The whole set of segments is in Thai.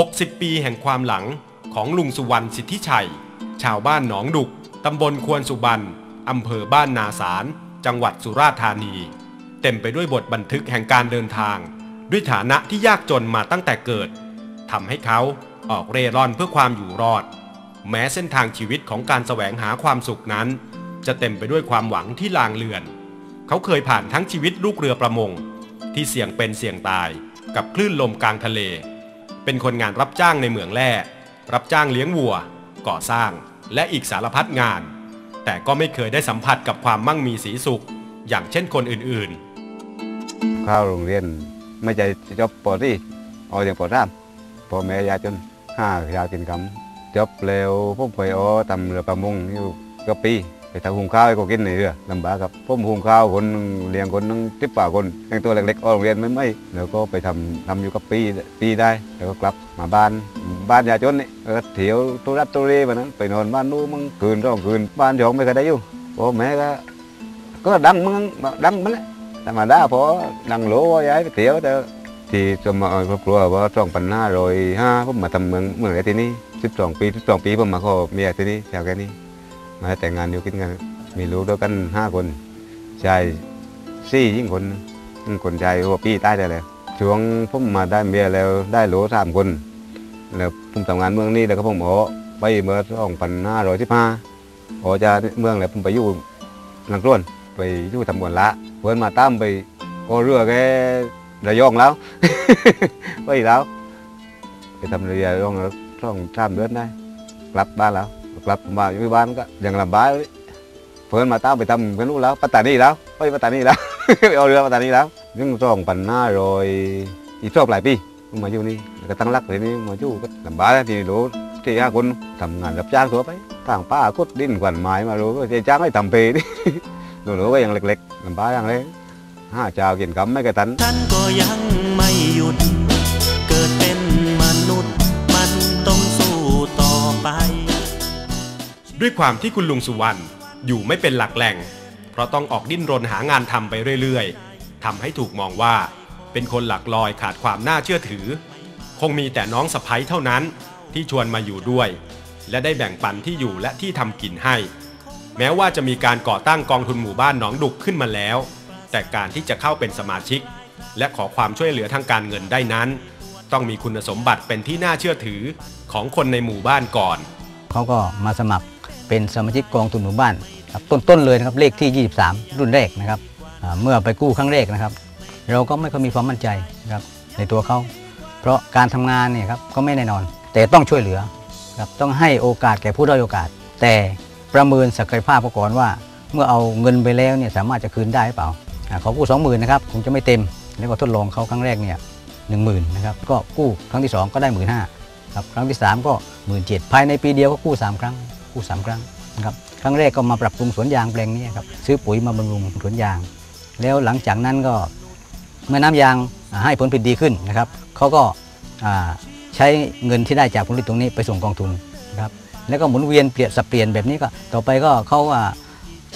60 ปีแห่งความหลังของลุงสุวรรณสิทธิชัย ชาวบ้านหนองดุก ตำบลควนสุบรรณอำเภอบ้านนาสาร จังหวัดสุราษฎร์ธานี เต็มไปด้วยบทบันทึกแห่งการเดินทาง ด้วยฐานะที่ยากจนมาตั้งแต่เกิดทำให้เขาออกเร่ร่อนเพื่อความอยู่รอด แม้เส้นทางชีวิตของการแสวงหาความสุขนั้น จะเต็มไปด้วยความหวังที่ลางเลือน เขาเคยผ่านทั้งชีวิตลูกเรือประมง ที่เสี่ยงเป็นเสี่ยงตายกับคลื่นลมกลางทะเล เป็นคนงานรับจ้างในเหมืองแร่รับจ้างเลี้ยงวัว ก่อสร้าง และอีกสารพัดงาน แต่ก็ไม่เคยได้สัมผัสกับความมั่งมีสีสุข อย่างเช่นคนอื่นเข้าโรงเรียนไม่ใช่จบปอที่เอาอย่างปอสามพ่อแม่ยาจนห้ายากินกำจบแล้วผมไปอ๋อทำเรือประมงอยู่ก็ปี ไปทำหุงข้าวให้เขากินในเรือลำบากครับผมหุงข้าวคนเลี้ยงคนนึงทิบป่าคนแต่งตัวเล็กๆออกโรงเรียนไม่ไม่แล้วก็ไปทำทำอยู่กับปีปีได้ แล้วก็กลับมาบ้านบ้านยาจนนี่เออเถียวตุรัตตุเรแบบนั้นไปนอนบ้านนู้นมั่งคืนร้องคืนบ้านยองไม่เคยได้อยู่พ่อแม่ก็ก็ดังมึงดังมันแหละธรรมดาพอนั่งโหลย้ายไปเที่ยวแต่ที่สมัยครอบครัวว่าสองพันห้าร้อยห้าผมมาทำเมืองเมืองที่นี่สิบสองปีสิบสองปีผมมาขอเมียที่นี่แถวแค่นี้ มาแต่งงานอยู่กินกันมีลูกด้วยกันห้าคนชายสี่ยิ่งคนคนชายหัวปีใต้ได้แล้วช่วงผมมาได้เมียแล้วได้หลสามคน แล้วผมทำงานเมืองนี้แล้วก็ผมโอไปเมื่อสองพันห้าร้อยสิบห้าโอจะเมืองแล้วผมไปอยู่ลังกล้วนไปอยู่ทำบวนละเพื่อนมาตามไปก็เรือแกระยองแล้วไปแล้วไปทำเรือระยองแล้วช่องสามเดือนได้กลับบ้านแล้ว กลับมาอยู่บ้านก็ยังลำบากเพื่อนมาตามไปทำกันรู้แล้วปัตตานีแล้วไปปัตตานีแล้วไปเอาเรือปัตตานีแล้วยังสองพันหน้ารอยอีกชอบหลายปีมาอยู่นี่ก็ตั้งรักเลยนี่มาอยู่ก็ลำบากทีนี้รู้ที่ห้าคนทำงานรับจ้างทั่วไปต่างป้ากุดดินขวัญไม้มารู้ก็จะจ้างให้ทำเพนี่หนูๆก็ยังเล็กๆลำบากอย่างเลยห้าเจ้ากินกำไม่กระตันฉันก็ยังไม่หยุด ด้วยความที่คุณลุงสุวรรณอยู่ไม่เป็นหลักแหล่ง เพราะต้องออกดิ้นรนหางานทำไปเรื่อยๆทำให้ถูกมองว่าเป็นคนหลักลอยขาดความน่าเชื่อถือ คงมีแต่น้องสะพ้ยเท่านั้นที่ชวนมาอยู่ด้วย และได้แบ่งปันที่อยู่และที่ทำกินให้ แม้ว่าจะมีการก่อตั้งกองทุนหมู่บ้านหนองดุกขึ้นมาแล้ว แต่การที่จะเข้าเป็นสมาชิก และขอความช่วยเหลือทางการเงินได้นั้น ต้องมีคุณสมบัติเป็นที่น่าเชื่อถือของคนในหมู่บ้านก่อน เขาก็มาสมัคร เป็นสมาชิกกองทุนหมู่บ้านต้นๆเลยนะครับเลขที่ 23 รุ่นแรกนะครับเมื่อไปกู้ครั้งแรกนะครับ เราก็ไม่ค่อยมีความมั่นใจนะครับในตัวเขาเพราะการทำงานเนี่ยครับก็ไม่แน่นอน แต่ต้องช่วยเหลือครับต้องให้โอกาสแก่ผู้ด้อยโอกาส แต่ประเมินศักยภาพก่อนว่า เมื่อเอาเงินไปแล้วเนี่ยสามารถจะคืนได้หรือเปล่าเขากู้20,000นนะครับคงจะไม่เต็มแล้วก็ทดลองเขาครั้งแรกเนี่ยหนึ่งหมื่นนะครับก็กู้ครั้งที่สองก็ได้หมื่นห้าครับครั้งที่ 3 ก็หมื่นเจ็ดภายในปีเดียวก็กู้ 3 ครั้ง กู้3ครั้งนะครับครั้งแรกก็มาปรับปรุงสวนยางแปลงนี้ครับซื้อปุ๋ยมาบำรุงสวนยาง แล้วหลังจากนั้นก็เมื่อน้ำยางให้ผลผลิตดีขึ้นนะครับเขาก็ใช้เงินที่ได้จากผลผลิตตรงนี้ไปส่งกองทุนนะครับแล้วก็หมุนเวียนเปลี่ยนสับเปลี่ยนแบบนี้ก็ต่อไปก็เขา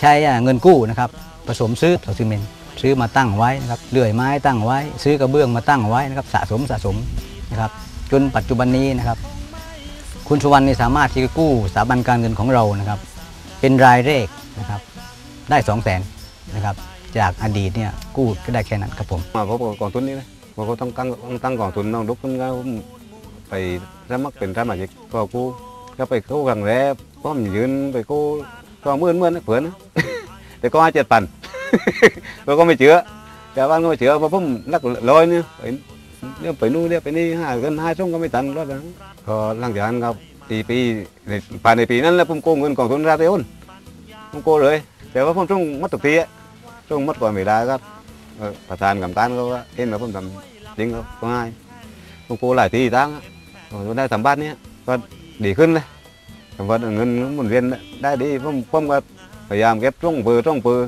ใช้เงินกู้นะครับผสมซื้อต่อซีเมนต์ซื้อมาตั้งไว้นะครับเลื่อยไม้ตั้งไว้ ซื้อกระเบื้องมาตั้งไว้นะครับสะสมสะสมนะครับจนปัจจุบันนี้นะครับ คุณสุวรรณนี่สามารถที่จะกู้สถาบันการเงินของเรานะครับ เป็นรายแรกนะครับ ได้สองแสนนะครับ จากอดีตเนี่ยกู้ก็ได้แค่นั้นครับผมมาพบกับกองทุนนี้เลยว่าเขาต้องตั้งต้องตั้งกองทุนน้องลุกขึ้นก็ไปสมัครเป็นสมาชิกก็กู้ก็ไปกู้ครั้งแรกผมยืนไปกู้ก็หมื่นหมื่นนเผื่อนะแต่ก็ห้เจ็ดพันเราก็ไม่เชื่อแต่บ้าก็ไม่เชื่อเพราะผมรักลอยเนี่ย เนี่ยไปนู่นเนี่ยไปนี่ห้ากันห้าช่องก็ไม่ทันรอบนั้นพอหลังจากนั้นครับปีปีในภายในปีนั้นแล้วผมโกงเงินกองทุนราเทอุนผมโกงเลย แต่ว่าผมต้องมัดตุกทีอะต้องมัดก่อนไม่ได้ครับประธานกรรมการเขาก็เห็นว่าผมทำจริงเขาก็ง่ายผมกู้หลายทีตั้งผมได้ทำบ้านเนี้ยก็ดีขึ้นเลยแต่ว่าเงินหมุนเวียนได้ดีผมผมก็พยายามเก็บช่องเปือช่องเปือ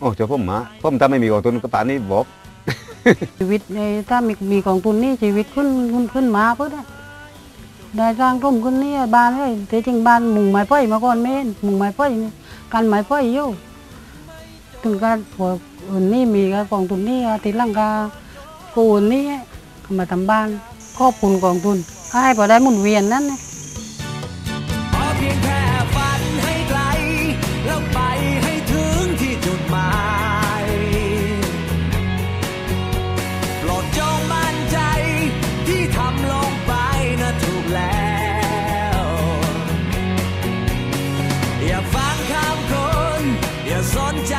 โอ้เจ้าผมมาผมถ้าไม่มีกองทุนก็ป่านนี้บอก ชีวิตในถ้ามีมีกองทุนนี่ชีวิตขึ้นขึ้นขึ้นมาเพื่อได้ได้สร้างร่มขึ้นนี่บ้านเลยแต่จริงบ้านมุงไม้ไผ่มาก่อนไม่นมุงไม้ไผ่นี่กันไม้ไผ่อยู่ถึงการพวอื่นนี่มีก็กองทุนนี่ติดลังกากูนนี่มาทำบ้านครอบคุณกองทุนให้พอได้หมุนเวียนนั่นนะข สนใจ